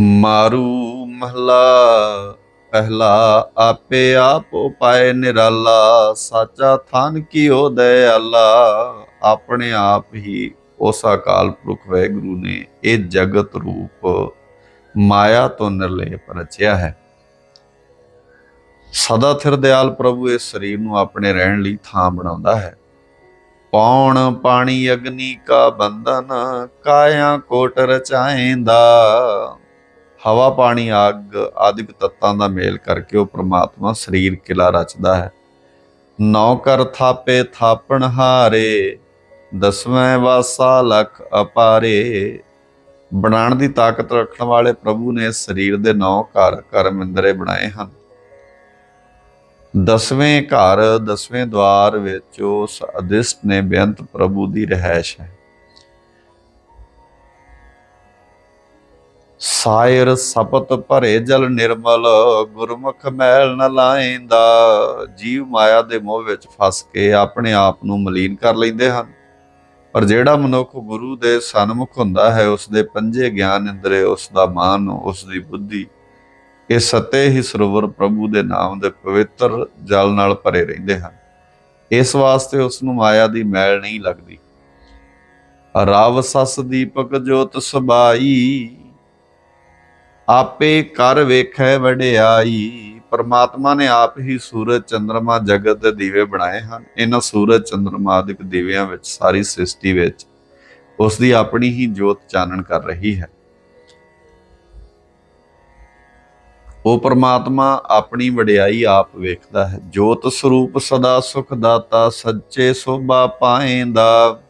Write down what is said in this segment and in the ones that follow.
ਮਾਰੂ ਮਹਲਾ, ਪਹਿਲਾ ਆਪੇ ਆਪ ਉਪਾਏ ਨਿਰਾਲਾ, ਸਾਚਾ ਥਾਨ ਕੀਓ ਦਇਆਲਾ। ਆਪਣੇ ਆਪ ਹੀ ਉਸ ਅਕਾਲ ਪੁਰਖ ਵਾਹਿਗੁਰੂ ਨੇ ਇਹ ਜਗਤ ਰੂਪ ਮਾਇਆ ਤੋਂ ਨਿਰਲੇਪ ਰਚਿਆ ਹੈ। ਸਦਾ ਥਿਰ ਦਿਆਲ ਪ੍ਰਭੂ ਇਸ ਸਰੀਰ ਨੂੰ ਆਪਣੇ ਰਹਿਣ ਲਈ ਥਾਂ ਬਣਾਉਂਦਾ ਹੈ। ਪੌਣ ਪਾਣੀ ਅਗਨੀ ਕਾ ਬੰਧਨ, ਕਾਇਆ ਕੋਟ ਰਚਾਏਂਦਾ ਹਵਾ, ਪਾਣੀ, ਅੱਗ ਆਦਿ ਤੱਤਾਂ ਦਾ ਮੇਲ ਕਰਕੇ ਉਹ ਪ੍ਰਮਾਤਮਾ ਸਰੀਰ ਕਿਲਾ ਰਚਦਾ ਹੈ। ਨੌ ਕਰ ਥਾਪੇ ਥਾਪਣ ਹਾਰੇ, ਦਸਵੇਂ ਵਾਸਾ ਲਖ ਅਪਾਰੇ। ਬਣਾਉਣ ਦੀ ਤਾਕਤ ਰੱਖਣ ਵਾਲੇ ਪ੍ਰਭੂ ਨੇ ਸਰੀਰ ਦੇ ਨੌ ਘਰ ਕਰਮ ਇੰਦਰੇ ਬਣਾਏ ਹਨ। ਦਸਵੇਂ ਘਰ, ਦਸਵੇਂ ਦਵਾਰ ਵਿੱਚ ਉਸ ਅਦਿਸ਼ਟ ਨੇ ਬੇਅੰਤ ਪ੍ਰਭੂ ਦੀ ਰਹਿائش ਹੈ। ਸਾਇਰ ਸਪਤ ਭਰੇ ਜਲ ਨਿਰਮਲ, ਗੁਰਮੁਖ ਮੈਲ ਨ ਲਾਏਂਦਾ ਜੀਵ ਮਾਇਆ ਦੇ ਮੋਹ ਵਿੱਚ ਫਸ ਕੇ ਆਪਣੇ ਆਪ ਨੂੰ ਮਲੀਨ ਕਰ ਲੈਂਦੇ ਹਨ। ਪਰ ਜਿਹੜਾ ਮਨੁੱਖ ਗੁਰੂ ਦੇ ਸਨਮੁਖ ਹੁੰਦਾ ਹੈ ਉਸ ਦੇ ਪੰਜੇ ਗਿਆਨ ਇੰਦਰੇ ਉਸ ਦਾ ਮਨ ਉਸ ਦੀ ਬੁੱਧੀ, ਇਹ ਸਤੇ ਹੀ ਸਰੋਵਰ ਪ੍ਰਭੂ ਦੇ ਨਾਮ ਦੇ ਪਵਿੱਤਰ ਜਲ ਨਾਲ ਭਰੇ ਰਹਿੰਦੇ ਹਨ। ਇਸ ਵਾਸਤੇ ਉਸ ਨੂੰ ਮਾਇਆ ਦੀ ਮੈਲ ਨਹੀਂ ਲੱਗਦੀ। ਰਾਵ ਸਸ ਦੀਪਕ ਜੋਤ ਸਬਾਈ ਆਪੇ ਕਰ ਵੇਖੈ ਵਡਿਆਈ। ਪਰਮਾਤਮਾ ਨੇ ਆਪ ਹੀ ਸੂਰਜ ਚੰ드ਰਮਾ ਜਗਤ ਦੇ ਦੀਵੇ ਬਣਾਏ ਹਨ। ਇਹਨਾਂ ਸੂਰਜ ਚੰ드ਰਮਾ ਆਦਿਕ ਦੀਵਿਆਂ ਵਿੱਚ ਸਾਰੀ ਸ੍ਰਿਸ਼ਟੀ ਵਿੱਚ ਉਸ ਦੀ ਆਪਣੀ ਹੀ ਜੋਤ ਚਾਨਣ ਕਰ ਰਹੀ ਹੈ। ਉਹ ਪਰਮਾਤਮਾ ਆਪਣੀ ਵਡਿਆਈ ਆਪ ਵੇਖਦਾ ਹੈ। ਜੋਤ ਸਰੂਪ ਸਦਾ ਸੁਖ ਦਾਤਾ, ਸੱਚੇ ਸੋਭਾ ਪਾਏਂਦਾ।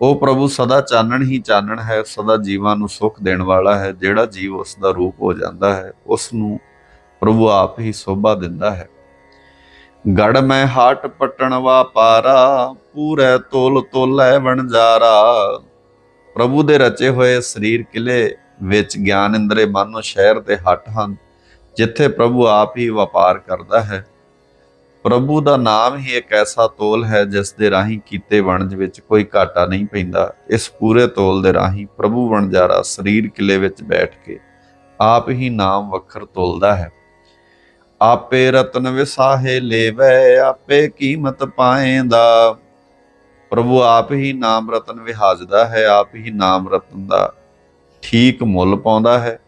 ਉਹ ਪ੍ਰਭੂ ਸਦਾ ਚਾਨਣ ਹੀ ਚਾਨਣ ਹੈ, ਸਦਾ ਜੀਵਾਂ ਨੂੰ ਸੁਖ ਦੇਣ ਵਾਲਾ ਹੈ, ਜਿਹੜਾ ਜੀਵ ਉਸ ਦਾ ਰੂਪ ਹੋ ਜਾਂਦਾ ਹੈ ਉਸ ਨੂੰ ਪ੍ਰਭੂ ਆਪ ਹੀ ਸੋਭਾ ਦਿੰਦਾ ਹੈ। ਗੜ ਮੈਂ ਹਾਟ ਪਟਣ ਵਾਪਾਰਾ, ਪੂਰੇ ਤੋਲ ਤੋਲੇ ਵਣਜਾਰਾ। ਪ੍ਰਭੂ ਦੇ ਰਚੇ ਹੋਏ ਸਰੀਰ ਕਿਲੇ ਵਿੱਚ ਗਿਆਨ ਇੰਦਰੇ ਮਨੋ ਸ਼ਹਿਰ ਤੇ ਹੱਟ ਹਨ, ਜਿੱਥੇ ਪ੍ਰਭੂ ਆਪ ਹੀ ਵਪਾਰ ਕਰਦਾ ਹੈ। ਪ੍ਰਭੂ ਦਾ ਨਾਮ ਹੀ ਇੱਕ ਐਸਾ ਤੋਲ ਹੈ ਜਿਸ ਦੇ ਰਾਹੀਂ ਕੀਤੇ ਵਣਜ ਵਿੱਚ ਕੋਈ ਘਾਟਾ ਨਹੀਂ ਪੈਂਦਾ। ਇਸ ਪੂਰੇ ਤੋਲ ਦੇ ਰਾਹੀਂ ਪ੍ਰਭੂ ਵਣਜਾਰਾ ਸਰੀਰ ਕਿਲੇ ਵਿੱਚ ਬੈਠ ਕੇ ਆਪ ਹੀ ਨਾਮ ਵਖਰ ਤੋਲਦਾ ਹੈ। ਆਪੇ ਰਤਨ ਵਿਸਾਹੇ ਲੇਵੈ, ਆਪੇ ਕੀਮਤ ਪਾਏਂਦਾ। ਪ੍ਰਭੂ ਆਪ ਹੀ ਨਾਮ ਰਤਨ ਵਿਹਾਜਦਾ ਹੈ, ਆਪ ਹੀ ਨਾਮ ਰਤਨ ਦਾ ਠੀਕ ਮੁੱਲ ਪਾਉਂਦਾ ਹੈ।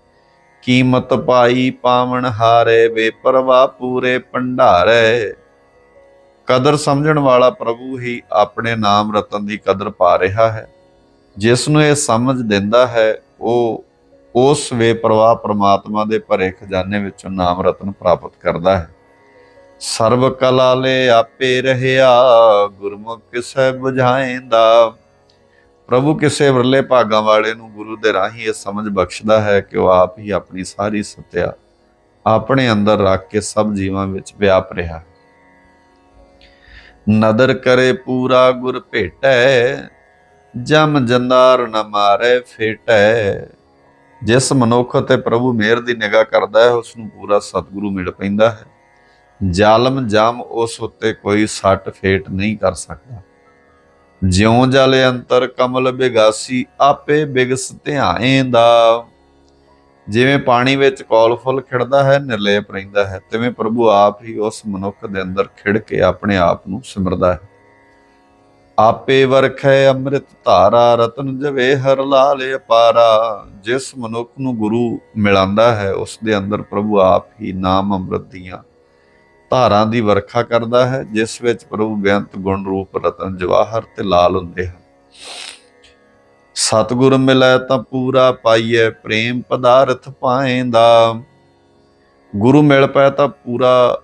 ਕੀਮਤ ਪਾਈ ਪਾਵਨ ਹਾਰੇ ਬੇਪਰਵਾ ਪੂਰੇ ਭੰਡਾਰੇ। ਕਦਰ ਸਮਝਣ ਵਾਲਾ ਪ੍ਰਭੂ ਹੀ ਆਪਣੇ ਨਾਮ ਰਤਨ ਦੀ ਕਦਰ ਪਾ ਰਿਹਾ ਹੈ। ਜਿਸ ਨੂੰ ਇਹ ਸਮਝ ਦਿੰਦਾ ਹੈ, ਉਹ ਉਸ ਬੇਪਰਵਾਹ ਪ੍ਰਮਾਤਮਾ ਦੇ ਭਰੇ ਖਜ਼ਾਨੇ ਵਿੱਚੋਂ ਨਾਮ ਰਤਨ ਪ੍ਰਾਪਤ ਕਰਦਾ ਹੈ। ਸਰਬ ਕਲਾ ਲੈ ਆਪੇ ਰਹਿਆ, ਗੁਰਮੁਖ ਕਿਸੈ 부ਝਾਏਂਦਾ ਪ੍ਰਭੂ ਕਿਸੇ ਵਰਲੇ ਭਾਗਾਂ ਵਾਲੇ ਨੂੰ ਗੁਰੂ ਦੇ ਰਾਹੀਂ ਇਹ ਸਮਝ ਬਖਸ਼ਦਾ ਹੈ ਕਿ ਉਹ ਆਪ ਹੀ ਆਪਣੀ ਸਾਰੀ ਸਤਿਆ ਆਪਣੇ ਅੰਦਰ ਰੱਖ ਕੇ ਸਭ ਜੀਵਾਂ ਵਿੱਚ ਵਿਆਪ ਰਿਹਾ। ਹੈ ਨਦਰ ਕਰੇ ਪੂਰਾ ਗੁਰ ਭੇਟੈ, ਜਮ ਜੰਦਾਰ ਨ ਮਾਰੇ ਫੇਟੈ। ਜਿਸ ਮਨੁੱਖ ਤੇ ਪ੍ਰਭੂ ਮਿਹਰ ਦੀ ਨਿਗਾਹ ਕਰਦਾ ਹੈ ਉਸ ਨੂੰ ਪੂਰਾ ਸਤਿਗੁਰੂ ਮਿਲ ਪੈਂਦਾ ਹੈ। ਜ਼ਾਲਮ ਜਮ ਉਸ ਉੱਤੇ ਕੋਈ ਸੱਟ ਫੇਟ ਨਹੀਂ ਕਰ ਸਕਦਾ। ਜਿਉਂ ਜਲ ਅੰਤਰ ਕਮਲ ਬਿਗਾਸੀ, ਆਪੇ ਬਿਗਸ ਧਿਆਏ ਦਾ। ਜਿਵੇਂ ਪਾਣੀ ਵਿੱਚ ਕੌਲ ਫੁੱਲ ਖਿੜਦਾ ਹੈ, ਨਿਰਲੇਪ ਰਹਿੰਦਾ ਹੈ, ਤਿਵੇਂ ਪ੍ਰਭੂ ਆਪ ਹੀ ਉਸ ਮਨੁੱਖ ਦੇ ਅੰਦਰ ਖਿੜ ਕੇ ਆਪਣੇ ਆਪ ਨੂੰ ਸਿਮਰਦਾ ਹੈ। ਆਪੇ ਵਰਖੈ ਅੰਮ੍ਰਿਤ ਧਾਰਾ, ਰਤਨ ਜਵੇ ਹਰ ਲਾਲ ਅਪਾਰਾ। ਜਿਸ ਮਨੁੱਖ ਨੂੰ ਗੁਰੂ ਮਿਲਾਂਦਾ ਹੈ, ਉਸ ਦੇ ਅੰਦਰ ਪ੍ਰਭੂ ਆਪ ਹੀ ਨਾਮ ਅੰਮ੍ਰਿਤ ਦੀਆਂ ਧਾਰਾਂ ਦੀ ਵਰਖਾ ਕਰਦਾ ਹੈ, ਜਿਸ ਵਿੱਚ ਪ੍ਰਭੂ ਬੇਅੰਤ ਗੁਣ ਰੂਪ ਰਤਨ ਜਵਾਹਰ ਤੇ ਲਾਲ ਹੁੰਦੇ ਹਨ। ਸਤਿਗੁਰ ਮਿਲੈ ਤਾਂ ਪੂਰਾ ਪਾਈਐ, ਪ੍ਰੇਮ ਪਦਾਰਥ ਪਾਏਂਦਾ ਗੁਰੂ ਮਿਲ ਪੈ ਤਾਂ ਪੂਰਾ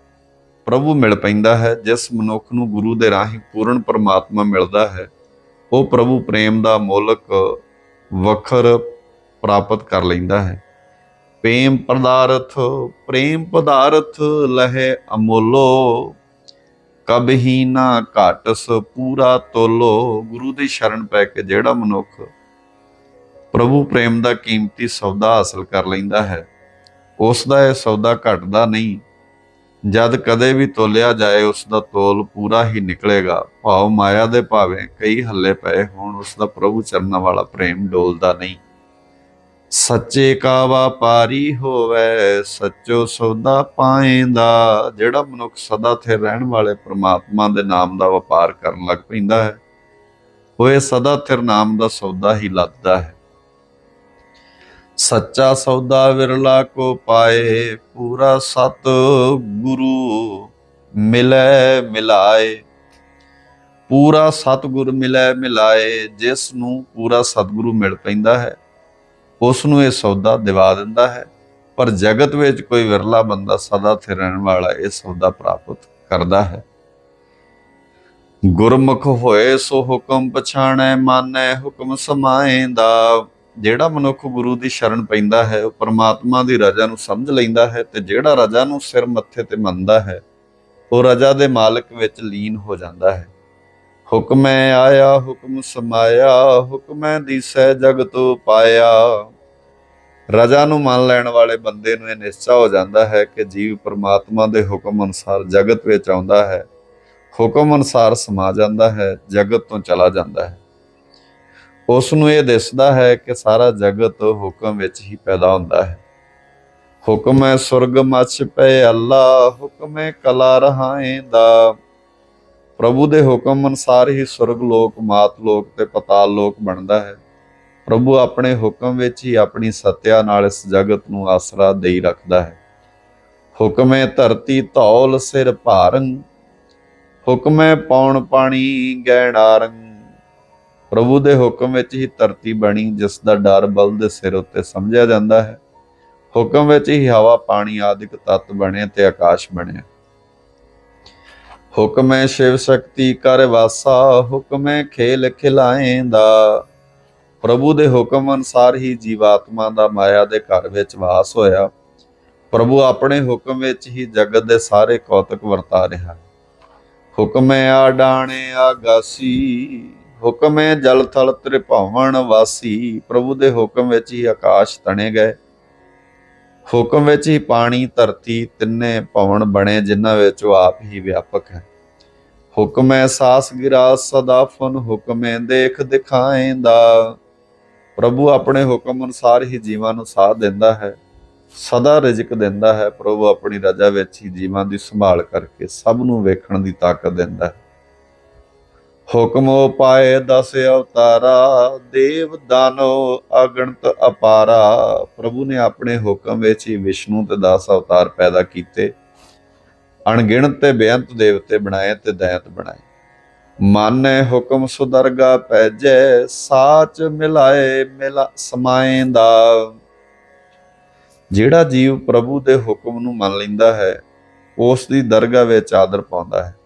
ਪ੍ਰਭੂ ਮਿਲ ਪੈਂਦਾ ਹੈ, ਜਿਸ ਮਨੁੱਖ ਨੂੰ ਗੁਰੂ ਦੇ ਰਾਹੀਂ ਪੂਰਨ ਪਰਮਾਤਮਾ ਮਿਲਦਾ ਹੈ, ਉਹ ਪ੍ਰਭੂ ਪ੍ਰੇਮ ਦਾ ਮੋਲਕ ਵਖਰ ਪ੍ਰਾਪਤ ਕਰ ਲੈਂਦਾ ਹੈ। ਪ੍ਰੇਮ ਪਦਾਰਥ ਪ੍ਰੇਮ ਪਦਾਰਥ ਲਹਿ ਅਮੋਲੋ ਕਬਹੀ ਨਾ ਘਾਟਸ ਪੂਰਾ ਤੋਲੋ। ਗੁਰੂ ਦੀ ਸ਼ਰਨ ਪੈ ਕੇ ਜਿਹੜਾ ਮਨੁੱਖ ਪ੍ਰਭੂ ਪ੍ਰੇਮ ਦਾ ਕੀਮਤੀ ਸੌਦਾ ਹਾਸਲ ਕਰ ਲੈਂਦਾ ਹੈ। ਉਸ ਦਾ ਇਹ ਸੌਦਾ ਘਟਦਾ ਨਹੀਂ। ਜਦ ਕਦੇ ਵੀ ਤੋਲਿਆ ਜਾਏ ਉਸ ਦਾ ਤੋਲ ਪੂਰਾ ਹੀ ਨਿਕਲੇਗਾ। ਭਾਵ ਮਾਇਆ ਦੇ ਭਾਵੇਂ ਕਈ ਹੱਲੇ ਪਏ ਹੋਣ ਉਸ ਦਾ ਪ੍ਰਭੂ ਚਰਨਾਂ ਵਾਲਾ ਪ੍ਰੇਮ ਡੋਲਦਾ ਨਹੀਂ। ਸੱਚੇ ਕਾ ਵਪਾਰੀ ਹੋਵੇ, ਸੱਚੋ ਸੌਦਾ ਪਾਏਂਦਾ। ਜਿਹੜਾ ਮਨੁੱਖ ਸਦਾ ਸਥਿਰ ਰਹਿਣ ਵਾਲੇ ਪ੍ਰਮਾਤਮਾ ਦੇ ਨਾਮ ਦਾ ਵਪਾਰ ਕਰਨ ਲੱਗ ਪੈਂਦਾ ਹੈ, ਉਹ ਇਹ ਸਦਾ ਥਿਰ ਨਾਮ ਦਾ ਸੌਦਾ ਹੀ ਲੱਦਦਾ ਹੈ। ਸੱਚਾ ਸੌਦਾ ਵਿਰਲਾ ਕੋ ਪਾਏ ਪੂਰਾ ਸਤ ਗੁਰੂ ਮਿਲੈ ਮਿਲਾਏ। ਪੂਰਾ ਸਤਿਗੁਰ ਮਿਲੈ ਮਿਲਾਏ, ਜਿਸ ਨੂੰ ਪੂਰਾ ਸਤਿਗੁਰੂ ਮਿਲ ਪੈਂਦਾ ਹੈ, ਉਸ ਨੂੰ ਇਹ ਸੌਦਾ ਦਿਵਾ ਦਿੰਦਾ ਹੈ। ਪਰ ਜਗਤ ਵਿੱਚ ਕੋਈ ਵਿਰਲਾ ਬੰਦਾ ਸਦਾ ਸਥਿਰ ਰਹਿਣ ਵਾਲਾ ਇਹ ਸੌਦਾ ਪ੍ਰਾਪਤ ਕਰਦਾ ਹੈ। ਗੁਰਮੁਖ ਹੋਏ ਸੋ ਹੁਕਮ ਪਛਾਣੈ, ਮਾਨੈ ਹੁਕਮ ਸਮਾਏਂਦਾ। ਜਿਹੜਾ ਮਨੁੱਖ ਗੁਰੂ ਦੀ ਸ਼ਰਨ ਪੈਂਦਾ ਹੈ, ਉਹ ਪਰਮਾਤਮਾ ਦੀ ਰਜ਼ਾ ਨੂੰ ਸਮਝ ਲੈਂਦਾ ਹੈ ਤੇ ਜਿਹੜਾ ਰਜ਼ਾ ਨੂੰ ਸਿਰ ਮੱਥੇ ਤੇ ਮੰਨਦਾ ਹੈ, ਉਹ ਰਜ਼ਾ ਦੇ ਮਾਲਕ ਵਿੱਚ ਲੀਨ ਹੋ ਜਾਂਦਾ ਹੈ। ਹੁਕਮੈ ਆਇਆ, ਹੁਕਮ ਸਮਾਇਆ, ਹੁਕਮੈ ਦੀਸੈ ਜਗਤੋ ਪਾਇਆ। ਰਜ਼ਾ ਨੂੰ ਮੰਨ ਲੈਣ ਵਾਲੇ ਬੰਦੇ ਨੂੰ ਇਹ ਨਿਸ਼ਚਾ ਹੋ ਜਾਂਦਾ ਹੈ ਕਿ ਜੀਵ ਪਰਮਾਤਮਾ ਦੇ ਹੁਕਮ ਅਨੁਸਾਰ ਜਗਤ ਵਿੱਚ ਆਉਂਦਾ ਹੈ। ਹੁਕਮ ਅਨੁਸਾਰ ਸਮਾ ਜਾਂਦਾ ਹੈ, ਜਗਤ ਤੋਂ ਚਲਾ ਜਾਂਦਾ ਹੈ। ਉਸ ਨੂੰ ਇਹ ਦਿਸਦਾ ਹੈ ਕਿ ਸਾਰਾ ਜਗਤ ਹੁਕਮ ਵਿੱਚ ਹੀ ਪੈਦਾ ਹੁੰਦਾ ਹੈ। ਹੁਕਮ ਹੈ ਸੁਰਗ ਮਛ ਪਏ ਅੱਲਾ ਹੁਕਮ ਹੈ ਕਲਾ ਰਹਾਏਂਦਾ ਪ੍ਰਭੂ ਦੇ ਹੁਕਮ ਅਨੁਸਾਰ ਹੀ ਸੁਰਗ ਲੋਕ, ਮਾਤ ਲੋਕ ਤੇ ਪਤਾਲ ਲੋਕ ਬਣਦਾ ਹੈ। ਪ੍ਰਭੂ ਆਪਣੇ ਹੁਕਮ ਵਿੱਚ ਹੀ ਆਪਣੀ ਸਤਿਆ ਨਾਲ ਇਸ ਜਗਤ ਨੂੰ ਆਸਰਾ ਦੇਈ ਰੱਖਦਾ ਹੈ। ਹੁਕਮੇ ਧਰਤੀ ਧੌਲ ਸਿਰ ਭਾਰੰ, ਹੁਕਮੇ ਪੌਣ ਪਾਣੀ ਗੈਣਾਰੰ ਪ੍ਰਭੂ ਦੇ ਹੁਕਮ ਵਿੱਚ ਹੀ ਧਰਤੀ ਬਣੀ, ਜਿਸ ਦਾ ਡਰ ਬਲ ਦੇ ਸਿਰ ਉੱਤੇ ਸਮਝਿਆ ਜਾਂਦਾ ਹੈ। ਹੁਕਮ ਵਿੱਚ ਹੀ ਹਵਾ, ਪਾਣੀ ਆਦਿਕ ਤੱਤ ਬਣੇ ਤੇ ਆਕਾਸ਼ ਬਣਿਆ ਹੁਕਮੈ ਸ਼ਿਵ ਸ਼ਕਤੀ ਕਰ ਵਾਸਾ, ਹੁਕਮੈ ਖੇਲ ਖਿਲਾਏਂਦਾ। ਪ੍ਰਭੂ ਦੇ ਹੁਕਮ ਅਨਸਾਰ ਹੀ ਜੀਵਾਤਮਾ ਦਾ ਮਾਇਆ ਦੇ ਘਰ ਵਿੱਚ ਵਾਸ ਹੋਇਆ। ਪ੍ਰਭੂ ਆਪਣੇ ਹੁਕਮ ਵਿੱਚ ਹੀ ਜਗਤ ਦੇ ਸਾਰੇ ਕੌਤਕ ਵਰਤਾ ਰਿਹਾ। ਹੁਕਮੈ ਆ ਡਾਣੇ ਆਗਾਸੀ ਹੁਕਮੇ ਜਲ ਥਲ ਤ੍ਰਿਭਾਵਨ ਵਾਸੀ, ਪ੍ਰਭੂ ਦੇ ਹੁਕਮ ਵਿੱਚ ਹੀ ਆਕਾਸ਼ ਤਣੇ ਗਏ। ਹੁਕਮ ਵਿੱਚ ਹੀ ਪਾਣੀ, ਧਰਤੀ ਤਿੰਨੇ ਭਵਨ ਬਣੇ, ਜਿਨ੍ਹਾਂ ਵਿੱਚ ਉਹ ਆਪ ਹੀ ਵਿਆਪਕ ਹੈ। ਹੁਕਮੈ ਸਾਸ ਗਿਰਾ ਸਦਾ ਫਨ ਹੁਕਮੇ ਦੇਖ ਦਿਖਾਏਂਦਾ। ਪ੍ਰਭੂ ਆਪਣੇ ਹੁਕਮ ਅਨੁਸਾਰ ਹੀ ਜੀਵਾਂ ਨੂੰ ਸਾਥ ਦਿੰਦਾ ਹੈ, ਸਦਾ ਰਿਜ਼ਕ ਦਿੰਦਾ ਹੈ। ਪ੍ਰਭੂ ਆਪਣੀ ਰਜ਼ਾ ਵਿੱਚ ਹੀ ਜੀਵਾਂ ਦੀ ਸੰਭਾਲ ਕਰਕੇ ਸਭ ਨੂੰ ਵੇਖਣ ਦੀ ਤਾਕਤ ਦਿੰਦਾ ਹੈ। ਹੁਕਮ ਪਾਏ ਦਸ ਅਵਤਾਰਾ, ਦੇਵ ਦਾਨੋ ਅਗਣਤ ਅਪਾਰਾ। ਪ੍ਰਭੂ ਨੇ ਆਪਣੇ ਹੁਕਮ ਵਿੱਚ ਹੀ ਵਿਸ਼ਨੂੰ ਤੇ 10 ਅਵਤਾਰ ਪੈਦਾ ਕੀਤੇ। ਅਣਗਿਣਤ ਤੇ ਬੇਅੰਤ ਦੇਵਤੇ ਬਣਾਏ ਤੇ ਦੈਤ ਬਣਾਏ। ਮਾਨੈ ਹੁਕਮ ਸੁਦਰਗਾ ਪੈਜੈ, ਸਾਚ ਮਿਲਾਏ ਮਿਲਾ ਸਮਾਏ ਦਾ ਜਿਹੜਾ ਜੀਵ ਪ੍ਰਭੂ ਦੇ ਹੁਕਮ ਨੂੰ ਮੰਨ ਲੈਂਦਾ ਹੈ, ਉਸ ਦੀ ਦਰਗਾਹ ਵਿੱਚ ਆਦਰ ਪਾਉਂਦਾ ਹੈ।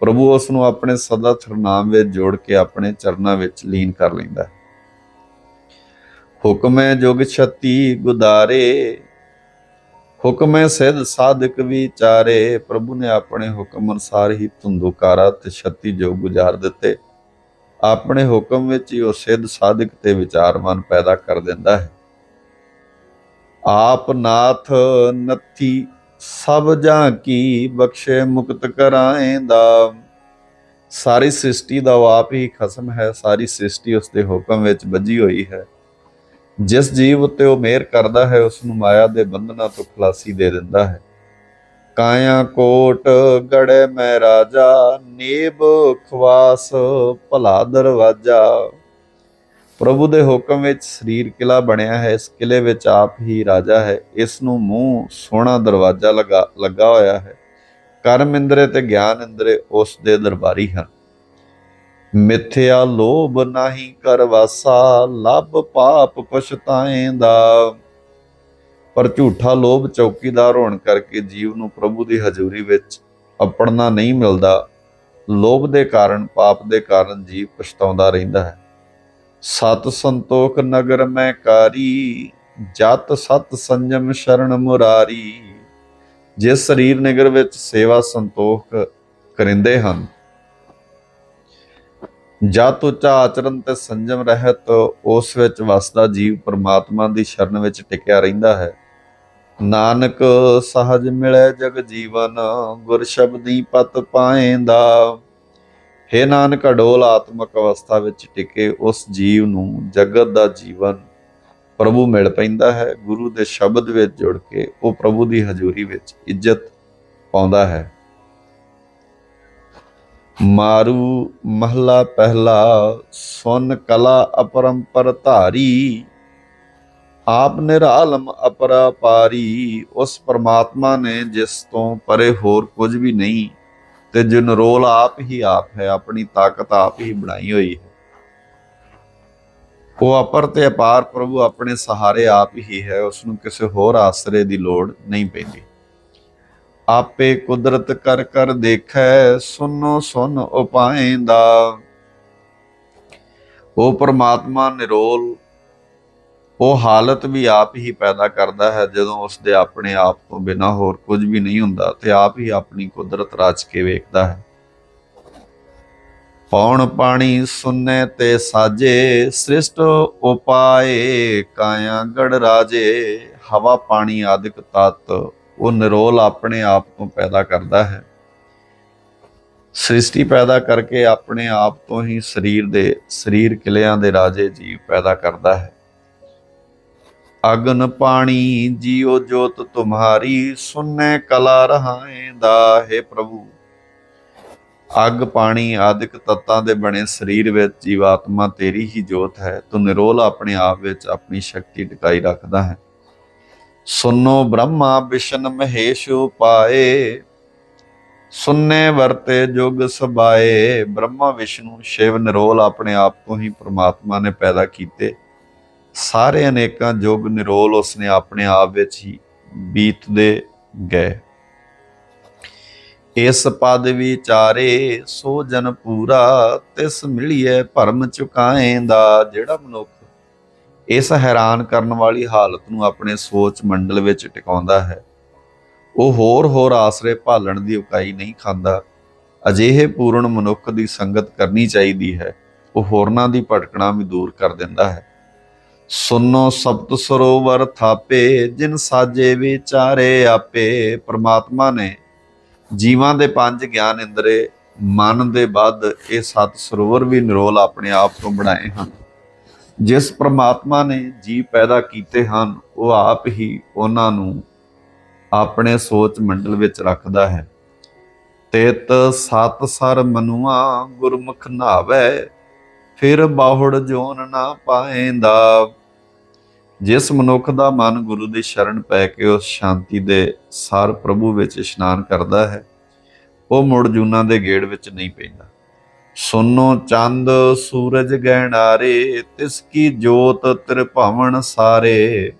ਪ੍ਰਭੂ ਉਸ ਨੂੰ ਆਪਣੇ ਸਦਾ ਸਰਨਾਮ ਵਿੱਚ ਜੋੜ ਕੇ ਆਪਣੇ ਚਰਨਾਂ ਵਿੱਚ ਲੀਨ ਕਰ ਲੈਂਦਾ ਹੈ। ਹੁਕਮੈ ਜੁਗ ਛਤੀ ਗੁਦਾਰੇ, ਹੁਕਮੈ ਸਿਧ ਸਾਧਕ ਵਿਚਾਰੇ। ਪ੍ਰਭੂ ਨੇ ਆਪਣੇ ਹੁਕਮ ਅਨਸਾਰ ਹੀ ਧੁੰਦੁਕਾਰਾ ਤੇ ਛਤੀ ਜੋ ਗੁਜ਼ਾਰ ਦਿੱਤੇ। ਆਪਣੇ ਹੁਕਮ ਵਿੱਚ ਹੀ ਉਹ ਸਿੱਧ ਸਾਧਕ ਤੇ ਵਿਚਾਰਵਾਨ ਪੈਦਾ ਕਰ ਦਿੰਦਾ ਹੈ। ਆਪ ਨਾਥ ਨੱਥੀ ਸਭ ਜਾਂ ਕੀ ਬਖਸ਼ੇ ਮੁਕਤ ਕਰਾਏਂਦਾ ਸਾਰੀ ਸ੍ਰਿਸ਼ਟੀ ਦਾ ਆਪ ਹੀ ਖਸਮ ਹੈ, ਸਾਰੀ ਸ੍ਰਿਸ਼ਟੀ ਉਸ ਦੇ ਹੁਕਮ ਵਿੱਚ ਬੱਝੀ ਹੋਈ ਹੈ। ਜਿਸ ਜੀਵ ਉੱਤੇ ਉਹ ਮਿਹਰ ਕਰਦਾ ਹੈ ਉਸ ਨੂੰ ਮਾਇਆ ਦੇ ਬੰਧਨਾਂ ਤੋਂ ਖਲਾਸੀ ਦੇ ਦਿੰਦਾ ਹੈ। ਕਾਇਆ ਕੋਟ ਗੜੇ ਮੈਂ ਰਾਜਾ, ਨੇਬ ਖਵਾਸ ਭਲਾ ਦਰਵਾਜਾ। ਪ੍ਰਭੂ ਦੇ ਹੁਕਮ ਵਿੱਚ ਸਰੀਰ ਕਿਲਾ ਬਣਿਆ ਹੈ, ਇਸ ਕਿਲੇ ਵਿੱਚ ਆਪ ਹੀ ਰਾਜਾ ਹੈ, ਇਸ ਨੂੰ ਮੂੰਹ ਸੋਹਣਾ ਦਰਵਾਜ਼ਾ ਲਗਾ, ਲੱਗਾ ਹੋਇਆ ਹੈ। ਕਰਮ ਇੰਦਰੇ ਤੇ ਗਿਆਨ ਇੰਦਰੇ ਉਸ ਦੇ ਦਰਬਾਰੀ ਹਨ। ਮਿੱਥਿਆ ਲੋਭ ਨਹੀਂ ਕਰ ਵਾਸਾ, ਲੱਭ ਪਾਪ ਪਛਤਾਏਂਦਾ ਪਰ ਝੂਠਾ ਲੋਭ ਚੌਕੀਦਾਰ ਹੋਣ ਕਰਕੇ ਜੀਵ ਨੂੰ ਪ੍ਰਭੂ ਦੀ ਹਜ਼ੂਰੀ ਵਿੱਚ ਅਪੜਨਾ ਨਹੀਂ ਮਿਲਦਾ। ਲੋਭ ਦੇ ਕਾਰਨ, ਪਾਪ ਦੇ ਕਾਰਨ ਜੀਵ ਪਛਤਾਉਂਦਾ ਰਹਿੰਦਾ ਹੈ। ਸਤ ਸੰਤੋਖ ਨਗਰ ਮੈਂ ਕਾਰੀ ਜਤ ਸਤ ਸੰਜਮ ਸ਼ਰਨ ਮੁਰਾਰੀ, ਜਿਸ ਸਰੀਰ ਨਗਰ ਵਿੱਚ ਸੇਵਾ ਸੰਤੋਖ ਕਰਿੰਦੇ ਹਨ। ਜਤ ਉੱਚਾ ਆਚਰਨ ਤੇ ਸੰਜਮ ਰਹਿਤ, ਉਸ ਵਿੱਚ ਵਸਦਾ ਜੀਵ ਪਰਮਾਤਮਾ ਦੀ ਸ਼ਰਨ ਵਿੱਚ ਟਿਕਿਆ ਰਹਿੰਦਾ ਹੈ। ਨਾਨਕ ਸਹਜ ਮਿਲੇ ਜਗ ਜੀਵਨ, ਗੁਰ ਸ਼ਬਦੀ ਪਤ ਪਾਏਂਦਾ ਹੇ ਨਾਨਕ, ਅਡੋਲ ਆਤਮਕ ਅਵਸਥਾ ਵਿੱਚ ਟਿਕੇ ਉਸ ਜੀਵ ਨੂੰ, ਜਗਤ ਦਾ ਜੀਵਨ ਪ੍ਰਭੂ ਮਿਲ ਪੈਂਦਾ ਹੈ। ਗੁਰੂ ਦੇ ਸ਼ਬਦ ਵਿੱਚ ਜੁੜ ਕੇ ਉਹ ਪ੍ਰਭੂ ਦੀ ਹਜ਼ੂਰੀ ਵਿੱਚ ਇੱਜ਼ਤ ਪਾਉਂਦਾ ਹੈ। ਮਾਰੂ ਮਹਲਾ ਪਹਿਲਾ, ਸੁਨ ਕਲਾ ਅਪਰੰਪਰ ਧਾਰੀ। ਆਪ ਨਿਰਾਲਮ ਅਪਰਾਪਾਰੀ ਉਸ ਪਰਮਾਤਮਾ ਨੇ ਜਿਸ ਤੋਂ ਪਰੇ ਹੋਰ ਕੁਝ ਵੀ ਨਹੀਂ ਤੇ ਜੋ ਨਿਰੋਲ ਆਪ ਹੀ ਆਪ ਹੈ, ਆਪਣੀ ਤਾਕਤ ਆਪ ਹੀ ਬਣਾਈ ਹੋਈ ਹੈ। ਉਹ ਅਪਰ ਤੇ ਅਪਾਰ ਪ੍ਰਭੂ ਆਪਣੇ ਸਹਾਰੇ ਆਪ ਹੀ ਹੈ ਉਸ ਨੂੰ ਕਿਸੇ ਹੋਰ ਆਸਰੇ ਦੀ ਲੋੜ ਨਹੀਂ ਪੈਂਦੀ। ਆਪੇ ਕੁਦਰਤ ਕਰ ਕਰ ਦੇਖੈ, ਸੁਨੋ ਸੁਨ ਉਪਾਏ ਦਾ ਉਹ ਪਰਮਾਤਮਾ ਨਿਰੋਲ ਉਹ ਹਾਲਤ ਵੀ ਆਪ ਹੀ ਪੈਦਾ ਕਰਦਾ ਹੈ ਜਦੋਂ ਉਸ ਦੇ ਆਪਣੇ ਆਪ ਤੋਂ ਬਿਨਾ ਹੋਰ ਕੁਝ ਵੀ ਨਹੀਂ ਹੁੰਦਾ ਤੇ ਆਪ ਹੀ ਆਪਣੀ ਕੁਦਰਤ ਰਚ ਕੇ ਵੇਖਦਾ ਹੈ। ਪੌਣ ਪਾਣੀ ਸੁਨੇ ਤੇ ਸਾਜੇ, ਸ੍ਰਿਸ਼ਟ ਉਪਾਏ ਕਾਇਆ ਗੜ ਰਾਜੇ, ਹਵਾ ਪਾਣੀ ਆਦਿਕ ਤਤ ਉਹ ਨਿਰੋਲ ਆਪਣੇ ਆਪ ਤੋਂ ਪੈਦਾ ਕਰਦਾ ਹੈ। ਸ੍ਰਿਸ਼ਟੀ ਪੈਦਾ ਕਰਕੇ ਆਪਣੇ ਆਪ ਤੋਂ ਹੀ ਸਰੀਰ ਦੇ, ਸਰੀਰ ਕਿਲਿਆਂ ਦੇ ਰਾਜੇ ਜੀਵ ਪੈਦਾ ਕਰਦਾ ਹੈ। ਅਗਨ ਪਾਣੀ ਜੀਉ ਜੋਤ ਤੁਮਹਾਰੀ ਸੁਨੇ ਕਲਾ ਰਹਾਏਂਦਾ ਹੈ ਪ੍ਰਭੂ। ਅਗ ਪਾਣੀ ਆਦਿਕ ਤੱਤਾਂ ਦੇ ਬਣੇ ਸਰੀਰ ਵਿੱਚ ਜੀਵਾਤਮਾ ਤੇਰੀ ਹੀ ਜੋਤ ਹੈ। ਤੂੰ ਨਿਰੋਲ ਆਪਣੇ ਆਪ ਵਿੱਚ ਆਪਣੀ ਸ਼ਕਤੀ ਟਿਕਾਈ ਰੱਖਦਾ ਹੈ। ਸੁਨੋ ਬ੍ਰਹਮਾ ਵਿਸ਼ਨ ਮਹੇਸ਼ ਉਪਾਏ, ਸੁਨੇ ਵਰਤੇ ਜੁਗ ਸਬਾਏ। ਬ੍ਰਹਮਾ, ਵਿਸ਼ਨੂੰ, ਸ਼ਿਵ ਨਿਰੋਲ ਆਪਣੇ ਆਪ ਤੋਂ ਹੀ ਪ੍ਰਮਾਤਮਾ ਨੇ ਪੈਦਾ ਕੀਤੇ। ਸਾਰੇ ਅਨੇਕਾਂ ਜੁਗ ਨਿਰੋਲ ਉਸਨੇ ਆਪਣੇ ਆਪ ਵਿੱਚ ਹੀ ਬੀਤਦੇ ਗਏ। ਇਸ ਪਦ ਵਿਚਾਰੇ ਸੋ ਜਨ ਪੂਰਾ, ਤਿਸ ਮਿਲਿਐ ਭਰਮ ਚੁਕਾਏਂਦਾ ਜਿਹੜਾ ਮਨੁੱਖ ਇਸ ਹੈਰਾਨ ਕਰਨ ਵਾਲੀ ਹਾਲਤ ਨੂੰ ਆਪਣੇ ਸੋਚ ਮੰਡਲ ਵਿੱਚ ਟਿਕਾਉਂਦਾ ਹੈ, ਉਹ ਹੋਰ ਹੋਰ ਆਸਰੇ ਭਾਲਣ ਦੀ ਉਕਾਈ ਨਹੀਂ ਖਾਂਦਾ। ਅਜਿਹੇ ਪੂਰਨ ਮਨੁੱਖ ਦੀ ਸੰਗਤ ਕਰਨੀ ਚਾਹੀਦੀ ਹੈ, ਉਹ ਹੋਰਨਾਂ ਦੀ ਭਟਕਣਾ ਵੀ ਦੂਰ ਕਰ ਦਿੰਦਾ ਹੈ। ਸੁਨੋ ਸਪਤ ਸਰੋਵਰ ਥਾਪੇ, ਜਿਨ ਸਾਜੇ ਵਿਚਾਰੇ ਆਪੇ। ਪ੍ਰਮਾਤਮਾ ਨੇ ਜੀਵਾਂ ਦੇ ਪੰਜ ਗਿਆਨ ਇੰਦਰੇ, ਮਨ ਦੇ ਵੱਧ ਇਹ ਸੱਤ ਸਰੋਵਰ ਵੀ ਨਿਰੋਲ ਆਪਣੇ ਆਪ ਤੋਂ ਬਣਾਏ ਹਨ। ਜਿਸ ਪ੍ਰਮਾਤਮਾ ਨੇ ਜੀਵ ਪੈਦਾ ਕੀਤੇ ਹਨ, ਉਹ ਆਪ ਹੀ ਉਹਨਾਂ ਨੂੰ ਆਪਣੇ ਸੋਚ ਮੰਡਲ ਵਿੱਚ ਰੱਖਦਾ ਹੈ। ਤੇਤ ਸਤ ਸਰ ਮਨੁਆ ਗੁਰਮੁਖ ਨਾਵੇ, ਫਿਰ ਬਾਹੁੜ ਜੋਨ ਨਾ ਪਾਏਂਦਾ। ਜਿਸ ਮਨੁੱਖ ਦਾ ਮਨ ਗੁਰੂ ਦੀ ਸ਼ਰਨ ਪੈ ਕੇ ਉਸ ਸ਼ਾਂਤੀ ਦੇ ਸਾਰ ਪ੍ਰਭੂ ਵਿੱਚ ਇਸ਼ਨਾਨ ਕਰਦਾ ਹੈ, ਉਹ ਮੁੜ ਜੂਨਾ ਦੇ ਗੇੜ ਵਿੱਚ ਨਹੀਂ ਪੈਂਦਾ। ਸੁਨੋ ਚੰਦ ਸੂਰਜ ਗਹਿਣਾਰੇ, ਤਿਸ ਕੀ ਜੋਤ ਤ੍ਰਿਭਵਨ ਸਾਰੇ।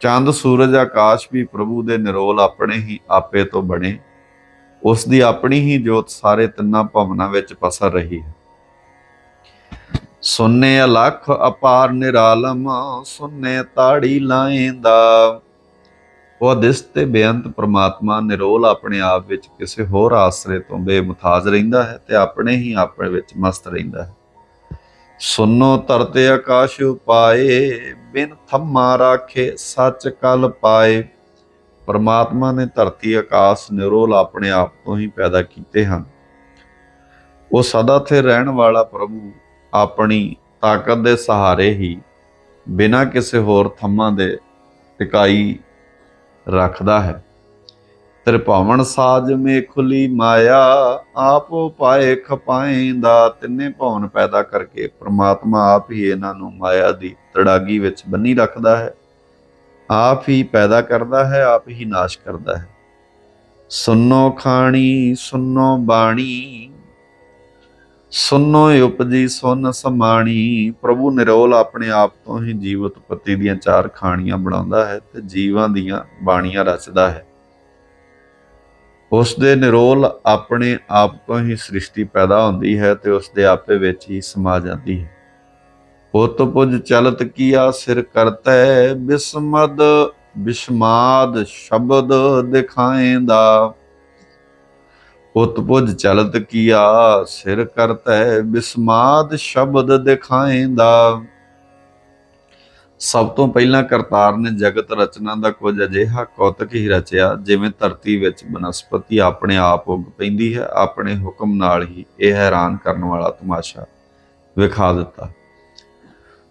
ਚੰਦ ਸੂਰਜ ਆਕਾਸ਼ ਵੀ ਪ੍ਰਭੂ ਦੇ ਨਿਰੋਲ ਆਪਣੇ ਹੀ ਆਪੇ ਤੋਂ ਬਣੇ। ਉਸ ਦੀ ਆਪਣੀ ਹੀ ਜੋਤ ਸਾਰੇ ਤਿੰਨਾਂ ਭਵਨਾਂ ਵਿੱਚ ਪਸਰ ਰਹੀ ਹੈ। ਸੁਨੇ ਅਲਖ ਅਪਾਰ ਨਿਰਾਲਮ ਸੁਨੇ ਤਾੜੀ ਲਾਏਂਦਾ ਉਹ ਅਦਿਸ਼ਟ ਤੇ ਬੇਅੰਤ ਪ੍ਰਮਾਤਮਾ ਨਿਰੋਲ ਆਪਣੇ ਆਪ ਵਿੱਚ ਕਿਸੇ ਹੋਰ ਆਸਰੇ ਤੋਂ ਬੇਮੁਤਾਜ ਰਹਿੰਦਾ ਹੈ ਤੇ ਆਪਣੇ ਹੀ ਆਪਣੇ ਵਿੱਚ ਮਸਤ ਰਹਿੰਦਾ ਹੈ। ਸੁਨੋ ਤਰਤੇ ਆਕਾਸ਼ ਉਪਾਏ, ਬਿਨ ਥੰਮਾ ਰਾਖੇ ਸੱਚ ਕਲ ਪਾਏ। ਪਰਮਾਤਮਾ ਨੇ ਧਰਤੀ ਆਕਾਸ਼ ਨਿਰੋਲ ਆਪਣੇ ਆਪ ਤੋਂ ਹੀ ਪੈਦਾ ਕੀਤੇ ਹਨ। ਉਹ ਸਦਾ ਤੇ ਰਹਿਣ ਵਾਲਾ ਪ੍ਰਭੂ ਆਪਣੀ ਤਾਕਤ ਦੇ ਸਹਾਰੇ ਹੀ ਬਿਨਾਂ ਕਿਸੇ ਹੋਰ ਥੰਮਾਂ ਦੇ ਟਿਕਾਈ ਰੱਖਦਾ ਹੈ। ਤ੍ਰਿਭਵਨ ਸਾਜ ਮੇ ਖੁਲੀ ਮਾਇਆ, ਆਪੋ ਪਾਏ ਖਪਾਏਂਦਾ, ਤਿੰਨੇ ਭਵਨ ਪੈਦਾ ਕਰਕੇ ਪ੍ਰਮਾਤਮਾ ਆਪ ਹੀ ਇਹਨਾਂ ਨੂੰ ਮਾਇਆ ਦੀ ਤੜਾਗੀ ਵਿੱਚ ਬੰਨੀ ਰੱਖਦਾ ਹੈ। ਆਪ ਹੀ ਪੈਦਾ ਕਰਦਾ ਹੈ, ਆਪ ਹੀ ਨਾਸ਼ ਕਰਦਾ ਹੈ। ਸੁਨੋ ਖਾਣੀ, ਸੁਨੋ ਬਾਣੀ ਸੁਨੋ ਉਪਜੀ, ਸੁਨ ਸਮਾਣੀ। ਪ੍ਰਭੂ ਨਿਰੋਲ ਆਪਣੇ ਆਪ ਤੋਂ ਹੀ ਜੀਵ ਉਤਪਤੀ ਦੀਆਂ ਚਾਰ ਖਾਣੀਆਂ ਬਣਾਉਂਦਾ ਹੈ ਤੇ ਜੀਵਾਂ ਦੀਆਂ ਬਾਣੀਆਂ ਰਚਦਾ ਹੈ। ਉਸ ਦੇ ਨਿਰੋਲ ਆਪਣੇ ਆਪ ਤੋਂ ਹੀ ਸ੍ਰਿਸ਼ਟੀ ਪੈਦਾ ਹੁੰਦੀ ਹੈ ਤੇ ਉਸ ਦੇ ਆਪੇ ਵਿੱਚ ਹੀ ਸਮਾ ਜਾਂਦੀ ਹੈ। ਉਤ ਪੁਜ ਚਲਤ ਕੀਆ ਸਿਰ ਕਰਤਾ, ਬਿਸਮਦ ਬਿਸ਼ਮਾਦ ਸ਼ਬਦ ਦਿਖਾਏਂਦਾ। ਉਤ ਚਲਤ ਕੀਆ, ਸਿਰ ਕਰਤੈ ਬਿਸਮਾਦ ਸ਼ਬਦ ਦਿਖਾਏਂਦਾ। ਸਭ ਤੋਂ ਪਹਿਲਾਂ ਕਰਤਾਰ ਨੇ ਜਗਤ ਰਚਨਾ ਦਾ ਕੁਝ ਅਜਿਹਾ ਕੌਤਕ ਹੀ ਰਚਿਆ, ਜਿਵੇਂ ਧਰਤੀ ਵਿੱਚ ਬਨਸਪਤੀ ਆਪਣੇ ਆਪ ਉੱਗ ਪੈਂਦੀ ਹੈ, ਆਪਣੇ ਹੁਕਮ ਨਾਲ ਹੀ ਇਹ ਹੈਰਾਨ ਕਰਨ ਵਾਲਾ ਤਮਾਸ਼ਾ ਵਿਖਾ ਦਿੱਤਾ।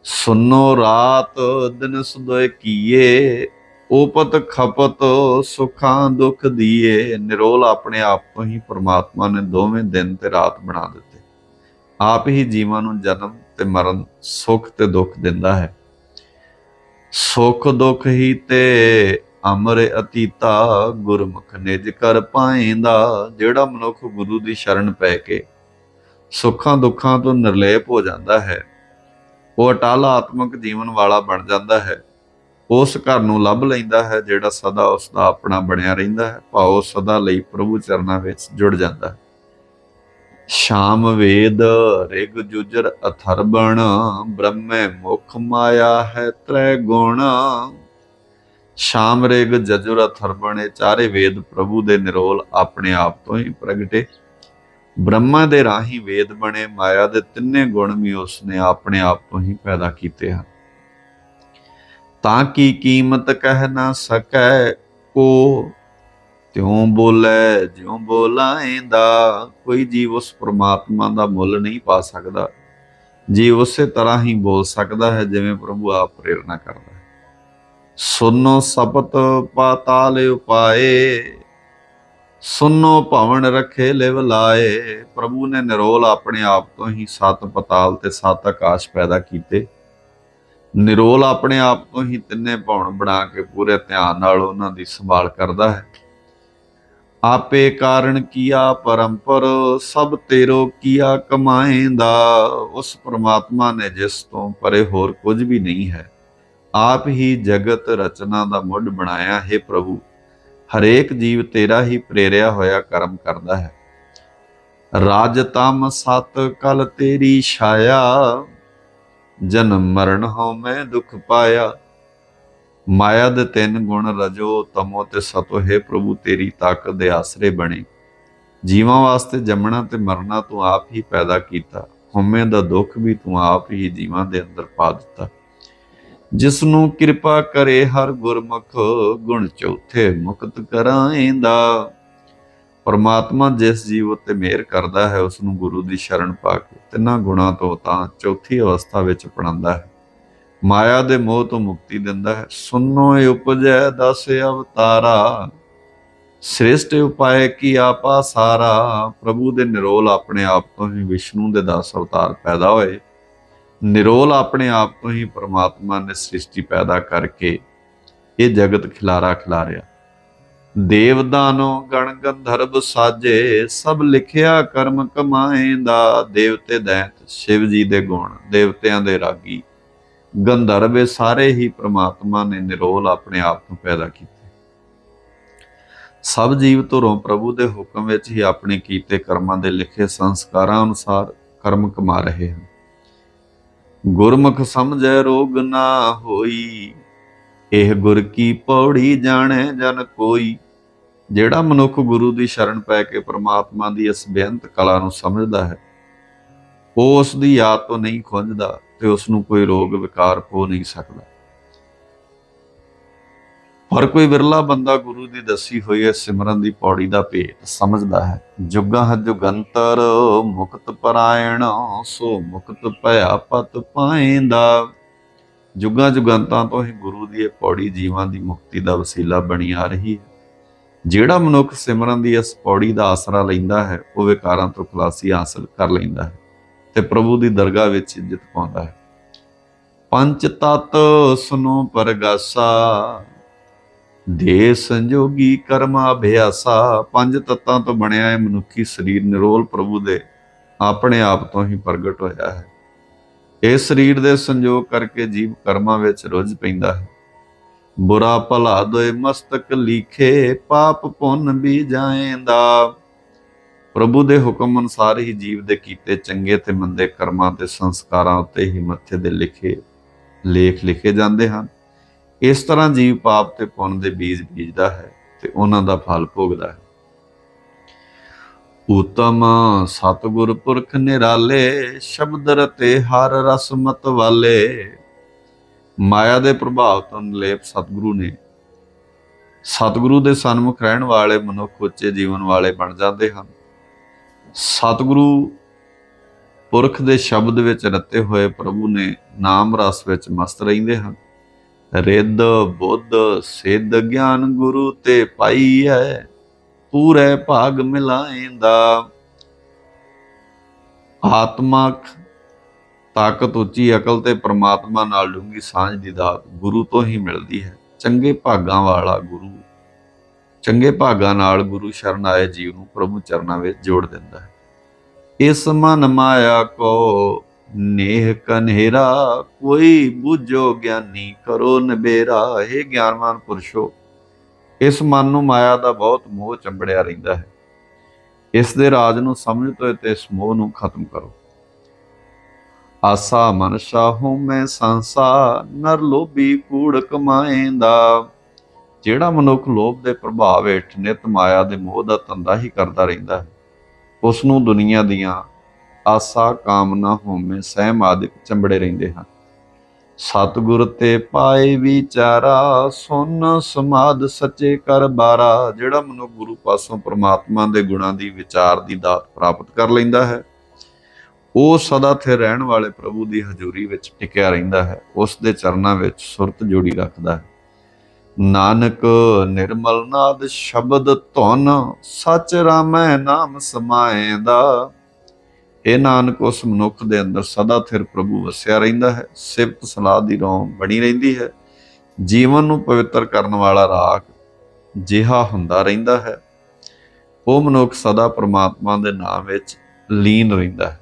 ਸੁਨੋ ਰਾਤ ਦਿਨ ਸੁਦੋਏ ਕੀਏ ਉਪਤ ਖਪਤ ਸੁਖਾਂ ਦੁੱਖ ਦੀਏ, ਨਿਰੋਲ ਆਪਣੇ ਆਪ ਤੋਂ ਹੀ ਪ੍ਰਮਾਤਮਾ ਨੇ ਦੋਵੇਂ ਦਿਨ ਤੇ ਰਾਤ ਬਣਾ ਦਿੱਤੇ। ਆਪ ਹੀ ਜੀਵਾਂ ਨੂੰ ਜਨਮ ਤੇ ਮਰਨ ਸੁਖ ਤੇ ਦੁੱਖ ਦਿੰਦਾ ਹੈ। ਸੁਖ ਦੁਖ ਹੀ ਤੇ ਅਮਰ ਅਤੀਤਾ ਗੁਰਮੁਖ ਨਿਜ ਕਰ ਪਾਏਂਦਾ, ਜਿਹੜਾ ਮਨੁੱਖ ਗੁਰੂ ਦੀ ਸ਼ਰਨ ਪੈ ਕੇ ਸੁੱਖਾਂ ਦੁੱਖਾਂ ਤੋਂ ਨਿਰਲੇਪ ਹੋ ਜਾਂਦਾ ਹੈ, ਉਹ ਅਟਲ ਆਤਮਿਕ ਜੀਵਨ ਵਾਲਾ ਬਣ ਜਾਂਦਾ ਹੈ। ਉਸ ਘਰ ਨੂੰ ਲੱਭ ਲੈਂਦਾ ਹੈ, ਜਿਹੜਾ ਸਦਾ ਉਸ ਦਾ ਆਪਣਾ ਬਣਿਆ ਰਹਿੰਦਾ ਹੈ। ਭਾਉ ਸਦਾ ਲਈ ਪ੍ਰਭੂ ਚਰਨਾਂ ਵਿੱਚ ਜੁੜ ਜਾਂਦਾ ਹੈ। ਸ਼ਾਮ ਵੇਦ ਰਿਗ ਜੁਜਰ ਅਥਰਬਣ, ਬ੍ਰਹਮੇ ਮੁਖ ਮਾਇਆ ਹੈ ਤ੍ਰੈ ਗੁਣ। ਸ਼ਾਮ ਰਿਗ ਜਜੁਰ ਅਥਰਬਣ, ਇਹ ਚਾਰੇ ਵੇਦ ਪ੍ਰਭੂ ਦੇ ਨਿਰੋਲ ਆਪਣੇ ਆਪ ਤੋਂ ਹੀ ਪ੍ਰਗਟੇ। ਬ੍ਰਹਮਾ ਦੇ ਰਾਹੀ ਵੇਦ ਬਣੇ, ਮਾਇਆ ਦੇ ਤਿੰਨੇ ਗੁਣ ਵੀ ਉਸਨੇ ਆਪਣੇ ਆਪ ਤੋਂ ਹੀ ਪੈਦਾ ਕੀਤੇ ਹਨ। ਤਾਂ ਕੀ ਕੀਮਤ ਕਹਿ ਨਾ ਸਕੈ ਕੋ? ਤਿਉ ਬੋਲੇ, ਜਿਉ ਬੋਲਾਏਂਦਾ ਕੋਈ ਜੀਵ ਉਸ ਪ੍ਰਮਾਤਮਾ ਦਾ ਮੁੱਲ ਨਹੀਂ ਪਾ ਸਕਦਾ। ਜੀਵ ਉਸੇ ਤਰ੍ਹਾਂ ਹੀ ਬੋਲ ਸਕਦਾ ਹੈ ਜਿਵੇਂ ਪ੍ਰਭੂ ਆਪ ਪ੍ਰੇਰਣਾ ਕਰਦਾ ਹੈ। ਸੁਨੋ ਸਪਤ ਪਾਤਾਲ ਉਪਾਏ, ਸੁਨੋ ਭਵਨ ਰਖੇ ਲਿਵ ਲਾਏ। ਪ੍ਰਭੂ ਨੇ ਨਿਰੋਲ ਆਪਣੇ ਆਪ ਤੋਂ ਹੀ ਸੱਤ ਪਤਾਲ ਤੇ ਸਤ ਆਕਾਸ਼ ਪੈਦਾ ਕੀਤੇ। ਨਿਰੋਲ ਆਪਣੇ ਆਪ ਤੋਂ ਹੀ ਤਿੰਨੇ ਭਵਨ ਬਣਾ ਕੇ ਪੂਰੇ ਧਿਆਨ ਨਾਲ ਉਹਨਾਂ ਦੀ ਸੰਭਾਲ ਕਰਦਾ ਹੈ। ਆਪੇ ਕਾਰਨ ਕੀਆ ਪਰੰਪਰ, ਸਭ ਤੇਰੋ ਕੀਆ ਕਮਾਏਂਦਾ। ਉਸ ਪ੍ਰਮਾਤਮਾ ਨੇ ਜਿਸ ਤੋਂ ਪਰੇ ਹੋਰ ਕੁਝ ਵੀ ਨਹੀਂ ਹੈ, ਆਪ ਹੀ ਜਗਤ ਰਚਨਾ ਦਾ ਮੁੱਢ ਬਣਾਇਆ, ਹੈ ਪ੍ਰਭੂ। ਹਰੇਕ ਜੀਵ ਤੇਰਾ ਹੀ ਪ੍ਰੇਰਿਆ ਹੋਇਆ ਕਰਮ ਕਰਦਾ ਹੈ। ਰਾਜ ਤਮ ਸਤ ਕਲ ਤੇਰੀ ਛਾਇਆ ਜਨਮ ਮਰਨ ਹਉ ਮੈਂ ਦੁਖ ਪਾਇਆ। ਮਾਇਆ ਦੇ ਤਿੰਨ ਗੁਣ ਰਜੋ ਤਮੋ ਤੇ ਸਤੋ, ਹੈ ਪ੍ਰਭੂ, ਤੇਰੀ ਤਾਕਤ ਦੇ ਆਸਰੇ ਬਣੇ। ਜੀਵਾਂ ਵਾਸਤੇ ਜੰਮਣਾ ਤੇ ਮਰਨਾ ਤੂੰ ਆਪ ਹੀ ਪੈਦਾ ਕੀਤਾ। ਹਉਮੈ ਦਾ ਦੁੱਖ ਵੀ ਤੂੰ ਆਪ ਹੀ ਜੀਵਾਂ ਦੇ ਅੰਦਰ ਪਾ ਦਿੱਤਾ। ਜਿਸ ਨੂੰ ਕਿਰਪਾ ਕਰੇ ਹਰ ਗੁਰਮੁਖ, ਗੁਣ ਚੌਥੇ ਮੁਕਤ ਕਰਾਏਂਦਾ। ਪਰਮਾਤਮਾ ਜਿਸ ਜੀਵ ਉੱਤੇ ਮਿਹਰ ਕਰਦਾ ਹੈ ਉਸ ਨੂੰ ਗੁਰੂ ਦੀ ਸ਼ਰਨ ਪਾ ਕੇ ਤਿੰਨਾਂ ਗੁਣਾਂ ਤੋਂ ਤਾਂ ਚੌਥੀ ਅਵਸਥਾ ਵਿੱਚ ਅਪਣਾਉਂਦਾ ਹੈ। ਮਾਇਆ ਦੇ ਮੋਹ ਤੋਂ ਮੁਕਤੀ ਦਿੰਦਾ ਹੈ। ਸੁਨੋ ਉਪਜੈ ਦਸ ਅਵਤਾਰਾ, ਸ੍ਰੇਸ਼ਟ ਉਪਾਏ ਕੀ ਆਪਾ ਸਾਰਾ। ਪ੍ਰਭੂ ਦੇ ਨਿਰੋਲ ਆਪਣੇ ਆਪ ਤੋਂ ਹੀ ਵਿਸ਼ਨੂੰ ਦੇ 10 ਅਵਤਾਰ ਪੈਦਾ ਹੋਏ। ਨਿਰੋਲ ਆਪਣੇ ਆਪ ਤੋਂ ਹੀ ਪਰਮਾਤਮਾ ਨੇ ਸ੍ਰਿਸ਼ਟੀ ਪੈਦਾ ਕਰਕੇ ਇਹ ਜਗਤ ਖਿਲਾਰਾ ਖਿਲਾਰਿਆ। ਦੇਵ ਗਣ ਗੰਧਰਵ ਸਾਜੇ, ਸਭ ਲਿਖਿਆ ਕਰਮ ਕਮਾਏਂਦਾ ਦੇਵਤੇ ਦੈਂਤ ਸ਼ਿਵ ਜੀ ਦੇ ਗੁਣ, ਦੇਵਤਿਆਂ ਦੇ ਰਾਗੀ। ਗੰਧਰਵ ਇਹ ਸਾਰੇ ਹੀ ਪ੍ਰਮਾਤਮਾ ਨੇ ਨਿਰੋਲ ਆਪਣੇ ਆਪ ਨੂੰ ਪੈਦਾ ਕੀਤੇ। ਸਭ ਜੀਵ ਧੁਰੋਂ ਪ੍ਰਭੂ ਦੇ ਹੁਕਮ ਵਿੱਚ ਹੀ ਆਪਣੇ ਕੀਤੇ ਕਰਮਾਂ ਦੇ ਲਿਖੇ ਸੰਸਕਾਰਾਂ ਅਨੁਸਾਰ ਕਰਮ ਕਮਾ ਰਹੇ ਹਨ। ਗੁਰਮੁਖ ਸਮਝੈ ਰੋਗ ਨਾ ਹੋਈ ਇਹ ਗੁਰ ਕੀ ਪੌੜੀ ਜਾਣੈ ਜਨ ਕੋਈ। ਜਿਹੜਾ ਮਨੁੱਖ ਗੁਰੂ ਦੀ ਸ਼ਰਨ ਪੈ ਕੇ ਪ੍ਰਮਾਤਮਾ ਦੀ ਇਸ ਬੇਅੰਤ ਕਲਾ ਨੂੰ ਸਮਝਦਾ ਹੈ, ਉਹ ਉਸ ਦੀ ਯਾਦ ਤੋਂ ਨਹੀਂ ਖੁੰਝਦਾ ਤੇ ਉਸ ਨੂੰ ਕੋਈ ਰੋਗ ਵਿਕਾਰ ਹੋ ਨਹੀਂ ਸਕਦਾ। ਪਰ ਕੋਈ ਵਿਰਲਾ ਬੰਦਾ ਗੁਰੂ ਦੀ ਦੱਸੀ ਹੋਈ ਇਸ ਸਿਮਰਨ ਦੀ ਪੌੜੀ ਦਾ ਭੇਤ ਸਮਝਦਾ ਹੈ। ਜੁਗਾਂ ਜੁਗੰਤਰ ਮੁਕਤ ਪਰਾਇਣ, ਸੋ ਮੁਕਤ ਭਇਆ ਪਤ ਪਾਏਂਦਾ। ਜੁਗਾਂ ਜੁਗੰਤਾਂ ਤੋਂ ਹੀ ਗੁਰੂ ਦੀ ਇਹ ਪੌੜੀ ਜੀਵਾਂ ਦੀ ਮੁਕਤੀ ਦਾ ਵਸੀਲਾ ਬਣੀ ਆ ਰਹੀ ਹੈ। ਜਿਹੜਾ ਮਨੁੱਖ ਸਿਮਰਨ ਦੀ ਇਸ ਪੌੜੀ ਦਾ ਆਸਰਾ ਲੈਂਦਾ ਹੈ, ਉਹ ਵਿਕਾਰਾਂ ਤੋਂ ਖਲਾਸੀ ਹਾਸਲ ਕਰ ਲੈਂਦਾ ਹੈ ਤੇ ਪ੍ਰਭੂ ਦੀ ਦਰਗਾਹ ਵਿੱਚ ਇੱਜ਼ਤ ਪਾਉਂਦਾ ਹੈ। ਪੰਜ ਤਤ ਸੁਨੋ ਪਰਗਾਸਾ, ਦੇ ਸੰਜੋਗੀ ਕਰਮ ਅਭਿਆਸਾ। ਪੰਜ ਤੱਤਾਂ ਤੋਂ ਬਣਿਆ ਇਹ ਮਨੁੱਖੀ ਸਰੀਰ ਨਿਰੋਲ ਪ੍ਰਭੂ ਦੇ ਆਪਣੇ ਆਪ ਤੋਂ ਹੀ ਪ੍ਰਗਟ ਹੋਇਆ ਹੈ। ਇਸ ਸਰੀਰ ਦੇ ਸੰਜੋਗ ਕਰਕੇ ਜੀਵ ਕਰਮਾਂ ਵਿੱਚ ਰੁੱਝ ਪੈਂਦਾ ਹੈ। ਬੁਰਾ ਭਲਾ ਦੋਏ ਮਸਤਕ ਲੀਖੇ, ਪਾਪ ਪੁੰਨ ਵੀ ਜਾਏਂਦਾ। ਪ੍ਰਭੂ ਦੇ ਹੁਕਮ ਅਨੁਸਾਰ ਹੀ ਜੀਵ ਦੇ ਕੀਤੇ ਚੰਗੇ ਤੇ ਮੰਦੇ ਕਰਮਾਂ ਤੇ ਸੰਸਕਾਰਾਂ ਉੱਤੇ ਹੀ ਮੱਥੇ ਦੇ ਲਿਖੇ, ਲੇਖ ਲਿਖੇ ਜਾਂਦੇ ਹਨ। ਇਸ ਤਰ੍ਹਾਂ ਜੀਵ ਪਾਪ ਤੇ ਪੁੰਨ ਦੇ ਬੀਜ ਬੀਜਦਾ ਹੈ ਤੇ ਉਹਨਾਂ ਦਾ ਫਲ ਭੋਗਦਾ ਹੈ। ਉਤਮ ਸਤਿਗੁਰ ਪੁਰਖ ਨਿਰਾਲੇ, ਸ਼ਬਦ ਰਤੇ ਹਰ ਰਸ ਮਤ ਵਾਲੇ। ਮਾਇਆ ਦੇ ਪ੍ਰਭਾਵ ਤੋਂ ਨਿਰਲੇਪ ਸਤਿਗੁਰੂ ਨੇ। ਸਤਿਗੁਰੂ ਦੇ ਸਨਮੁਖ ਰਹਿਣ ਵਾਲੇ ਮਨੁੱਖ ਉੱਚੇ ਜੀਵਨ ਵਾਲੇ ਬਣ ਜਾਂਦੇ ਹਨ। ਸਤਿਗੁਰੂ ਪੁਰਖ ਦੇ ਸ਼ਬਦ ਵਿੱਚ ਰਤੇ ਹੋਏ ਪ੍ਰਭੂ ਨੇ ਨਾਮ ਰਸ ਵਿੱਚ ਮਸਤ ਰਹਿੰਦੇ ਹਨ। ਰਿੱਧ, ਬੁੱਧ, ਸਿੱਧ, ਗਿਆਨ ਗੁਰੂ ਤੇ ਪਾਈ ਹੈ। ਪੂਰੇ ਭਾਗ ਮਿਲਾਏਂਦਾ ਆਤਮਕ ਤਾਕਤ ਉੱਚੀ ਅਕਲ ਤੇ ਪ੍ਰਮਾਤਮਾ ਨਾਲ ਡੂੰਗੀ ਸਾਂਝ ਦੀ ਦਾਤ ਗੁਰੂ ਤੋਂ ਹੀ ਮਿਲਦੀ ਹੈ। ਚੰਗੇ ਭਾਗਾਂ ਵਾਲਾ ਗੁਰੂ, ਚੰਗੇ ਭਾਗਾਂ ਨਾਲ ਗੁਰੂ ਸ਼ਰਨ ਆਏ ਜੀਵ ਨੂੰ ਪ੍ਰਭੂ ਚਰਨਾਂ ਵਿੱਚ ਜੋੜ ਦਿੰਦਾ ਹੈ। ਇਸ ਮਨ ਮਾਇਆ ਕੋ ਨੇਹ ਕਨੇਰਾ, ਕੋਈ ਬੁਝੋ ਗਿਆਨੀ ਕਰੋ ਨਬੇਰਾ ਇਹ ਗਿਆਨਵਾਨ ਪੁਰਸ਼ੋ ਇਸ ਮਨ ਨੂੰ ਮਾਇਆ ਦਾ ਬਹੁਤ ਮੋਹ ਚੰਬੜਿਆ ਰਹਿੰਦਾ ਹੈ। ਇਸ ਦੇ ਰਾਜ ਨੂੰ ਸਮਝ ਤੋ ਤੇ ਇਸ ਮੋਹ ਨੂੰ ਖਤਮ ਕਰੋ। ਆਸਾ ਮਨਸ਼ਾ ਹਉ ਮੈਂ ਸੰਸਾ, ਨਰ ਲੋਭੀ ਕੂੜ ਕਮਾਏਂਦਾ। ਜਿਹੜਾ ਮਨੁੱਖ ਲੋਭ ਦੇ ਪ੍ਰਭਾਵ ਹੇਠ ਨਿਤ ਮਾਇਆ ਦੇ ਮੋਹ ਦਾ ਧੰਦਾ ਹੀ ਕਰਦਾ ਰਹਿੰਦਾ ਹੈ, ਉਸ ਨੂੰ ਦੁਨੀਆ ਦੀਆਂ ਆਸਾ ਕਾਮਨਾ ਹੋਮੇ ਸਹਿਮ ਆਦਿਕ ਚੰਬੜੇ ਰਹਿੰਦੇ ਹਨ। ਸਤਿਗੁਰ ਤੇ ਪਾਏ ਵਿਚਾਰਾ, ਸੁਨ ਸਮਾਦ ਸੱਚੇ ਕਰ ਬਾਰਾ, ਜਿਹੜਾ ਮਨੁੱਖ ਗੁਰੂ ਪਾਸੋਂ ਪ੍ਰਮਾਤਮਾ ਦੇ ਗੁਣਾਂ ਦੀ ਵਿਚਾਰ ਦੀ ਦਾਤ ਪ੍ਰਾਪਤ ਕਰ ਲੈਂਦਾ ਹੈ, ਉਹ ਸਦਾ ਥੇ ਰਹਿਣ ਵਾਲੇ ਪ੍ਰਭੂ ਦੀ ਹਜ਼ੂਰੀ ਵਿੱਚ ਟਿਕਿਆ ਰਹਿੰਦਾ ਹੈ, ਉਸ ਦੇ ਚਰਨਾਂ ਵਿੱਚ ਸੁਰਤ ਜੋੜੀ ਰੱਖਦਾ ਹੈ। ਨਾਨਕ ਨਿਰਮਲ ਨਾਦ ਸ਼ਬਦ ਧੁਨ, ਸਚ ਰਾਮੈ ਨਾਮ ਸਮਾਏਂਦਾ। ਇਹ ਨਾਨਕ ਉਸ ਮਨੁੱਖ ਦੇ ਅੰਦਰ ਸਦਾ ਥਿਰ ਪ੍ਰਭੂ ਵਸਿਆ ਰਹਿੰਦਾ ਹੈ ਸਿਫਤ ਸਲਾਹ ਦੀ ਰੋਂ ਬਣੀ ਰਹਿੰਦੀ ਹੈ ਜੀਵਨ ਨੂੰ ਪਵਿੱਤਰ ਕਰਨ ਵਾਲਾ ਰਾਗ ਜਿਹਾ ਹੁੰਦਾ ਰਹਿੰਦਾ ਹੈ ਉਹ ਮਨੁੱਖ ਸਦਾ ਪ੍ਰਮਾਤਮਾ ਦੇ ਨਾਮ ਵਿੱਚ ਲੀਨ ਰਹਿੰਦਾ ਹੈ